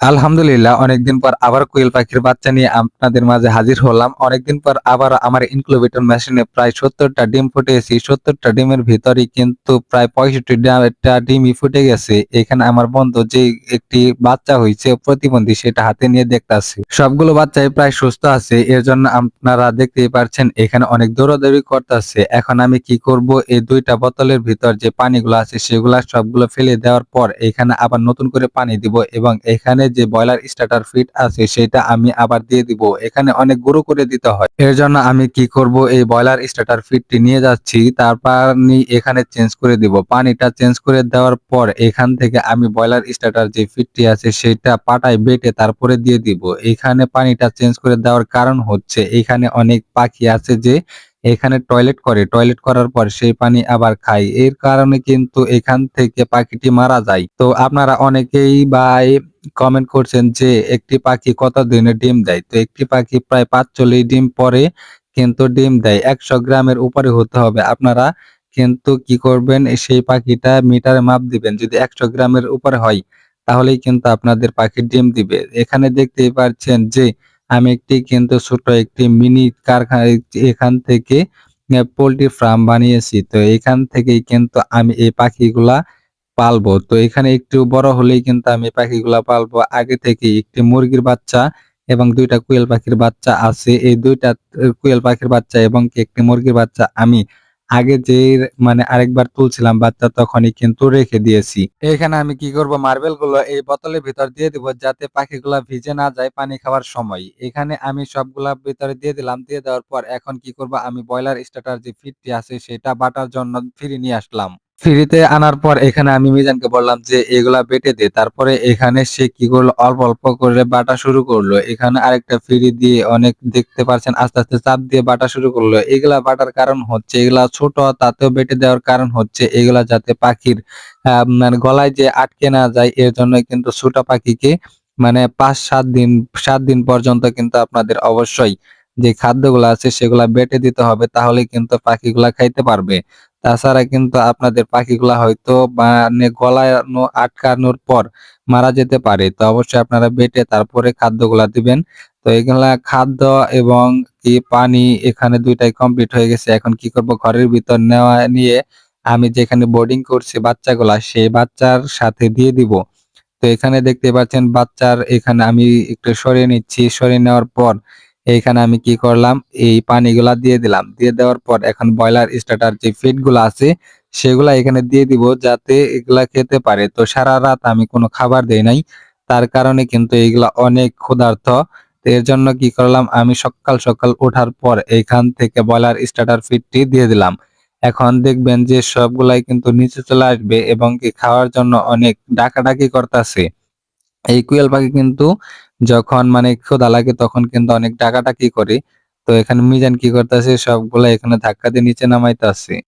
আলহামদুলিল্লাহ, অনেকদিন পর আবার কোয়েল পাখির বাচ্চা নিয়ে আপনাদের মাঝে হাজির হলাম। অনেকদিন পর আবার আমার ইনক্লুবেটর মেশিনে প্রায় সত্তরটা ডিম ফুটেছি। সত্তরটা ডিমের ভিতরে কিন্তু প্রায় পঁয়ষট্টি পঁয়ষট্টিটা ডিমই ফুটে গেছে। এখানে আমার বন্ধু যে একটি বাচ্চা হয়েছে, প্রতিবন্ধী, সেটা হাতে নিয়ে দেখতে দেখতেছি। সবগুলো বাচ্চাই প্রায় সুস্থ আছে। এর জন্য আপনারা দেখতেই পারছেন, এখানে অনেক দৌড়াদৌড়ি করতেছে। এখন আমি কি করব? এই দুইটা বোতলের ভিতর যে পানিগুলো আছে, সেগুলা সবগুলো ফেলে দেওয়ার পর এখানে আবার নতুন করে পানি দিব এবং এখানে যে ব্রয়লার স্টার্টার ফিট আছে, সেটা আমি আবার দিয়ে দিব। এখানে অনেক গুঁড়ো করে দিতে হয়। এর জন্য আমি কি করব? এই ব্রয়লার স্টার্টার ফিটটি নিয়ে যাচ্ছি। তারপর এখানে চেঞ্জ করে দিব। পানিটা চেঞ্জ করে দেওয়ার পর এখান থেকে আমি ব্রয়লার স্টার্টার যে ফিটটি আছে, সেটা পাটায় বেটে তারপরে দিয়ে দিব। এখানে পানিটা চেঞ্জ করে দেওয়ার কারণ হচ্ছে, এখানে অনেক পাখি আছে যে এখানে টয়লেট করে। টয়লেট করার পর সেই পানি আবার খায়। এর কারণে কিন্তু এখান থেকে পাখিটি মারা যায়। তো আপনারা অনেকেই বা কমেন্ট করছেন যে একটি পাখি কত দিনে ডিম দেয়? তো একটি পাখি প্রায় পাঁচচল্লিশ ডিম পরে কিন্তু ডিম দেয়। একশো গ্রামের উপরে হতে হবে। আপনারা কিন্তু কি করবেন? সেই পাখিটা মিটারে মাপ দিবেন। যদি একশো গ্রামের উপরে হয়, তাহলেই কিন্তু আপনাদের পাখি ডিম দিবে। এখানে দেখতেই পাচ্ছেন যে আমি একটি কিন্তু ছোট একটি মিনি কারখানা, এখান থেকে পোল্ট্রি ফার্ম বানিয়েছি। তো এখান থেকেই কিন্তু আমি এই পাখিগুলা পালবো। তো এখানে একটু বড় হলেই কিন্তু আমি পাখিগুলা পালবো। আগে থেকে একটি মুরগির বাচ্চা এবং দুইটা কুয়েল পাখির বাচ্চা আছে। এই দুইটা কুয়েল পাখির বাচ্চা এবং একটি মুরগির বাচ্চা আমি আগে যে মানে আরেকবার তুলছিলাম বাচ্চা তখনই কিন্তু রেখে দিয়েছি। এখানে আমি কি করব? মার্বেলগুলো এই বোতলের ভিতর দিয়ে দিব যাতে পাখিগুলা ভিজে না যায় পানি খাওয়ার সময়। এখানে আমি সবগুলা ভিতরে দিয়ে দিলাম, দিয়ে দেওয়ার পর এখন কি করব? আমি ব্রয়লার স্টার্টার যে ফিটটি আছে সেটা বাটার জন্য ফিরে নিয়ে আসলাম। ফ্রিতে আনার পর এখানে আমি মিজানকে বললাম যে, এগুলা বেটে দে। তারপরে এখানে সে কি করল? অল্প অল্প করে বাটা শুরু করল। এখানে আরেকটা ফ্রি দিয়ে অনেক দেখতে পারছেন, আস্তে আস্তে চাপ দিয়ে বাটা শুরু করল। এগুলা বাটার কারণ হচ্ছে, এগুলা ছোট, তাতেও বেটে দেওয়ার কারণ হচ্ছে, এগুলা যাতে পাখির মানে গলায় যে আটকে না যায়, এর জন্য কিন্তু ছোট পাখিকে মানে পাঁচ, সাত দিন সাত দিন পর্যন্ত কিন্তু আপনাদের অবশ্যই যে খাদ্যগুলো আছে, সেগুলা বেটে দিতে হবে। তাহলে কিন্তু পাখিগুলা খাইতে পারবে। তাছাড়া কিন্তু আপনাদের পাখিগুলা হয়তো মানে গলানো, আটকানোর পর মারা যেতে পারে। তো অবশ্যই আপনারা বেটে তারপরে খাদ্যগুলা দিবেন। তো এগুলা খাদ্য এবং কি পানি এখানে দুইটাই কমপ্লিট হয়ে গেছে। এখন কি করব? ঘরের ভিতর নেওয়া নিয়ে আমি যেখানে বোর্ডিং করছি বাচ্চাগুলা, সেই বাচ্চার সাথে দিয়ে দিব। তো এখানে দেখতে পাচ্ছেন বাচ্চার এখানে আমি একটু সরিয়ে নিচ্ছি। সরিয়ে নেওয়ার পর এইখানে আমি কি করলাম? এই পানিগুলা দিয়ে দিলাম। দিয়ে দেওয়ার পর এখন ব্রয়লার স্টার্টার যে ফিডগুলো আছে, সেগুলা এখানে দিয়ে দিব যাতে এগুলা খেতে পারে। তো সারা রাত আমি কোনো খাবার দেই নাই। তার কারণে কিন্তু এইগুলা অনেক ক্ষুধার্ত। এর জন্য কি করলাম? আমি সকাল সকাল ওঠার পর এইখান থেকে ব্রয়লার স্টার্টার ফিডটি দিয়ে দিলাম। এখন দেখবেন যে সবগুলাই কিন্তু নিচে চলে আসবে এবং কি খাওয়ার জন্য অনেক ডাকাডাকি করতেছে। এই কুয়েল পাখি কিন্তু যখন মানে খোদা লাগে তখন কিন্তু অনেক ডাকাডাকি করে। তো এখানে মিজান কি করতেছে? সবগুলা এখানে ধাক্কা দিয়ে নিচে নামাইতেছে।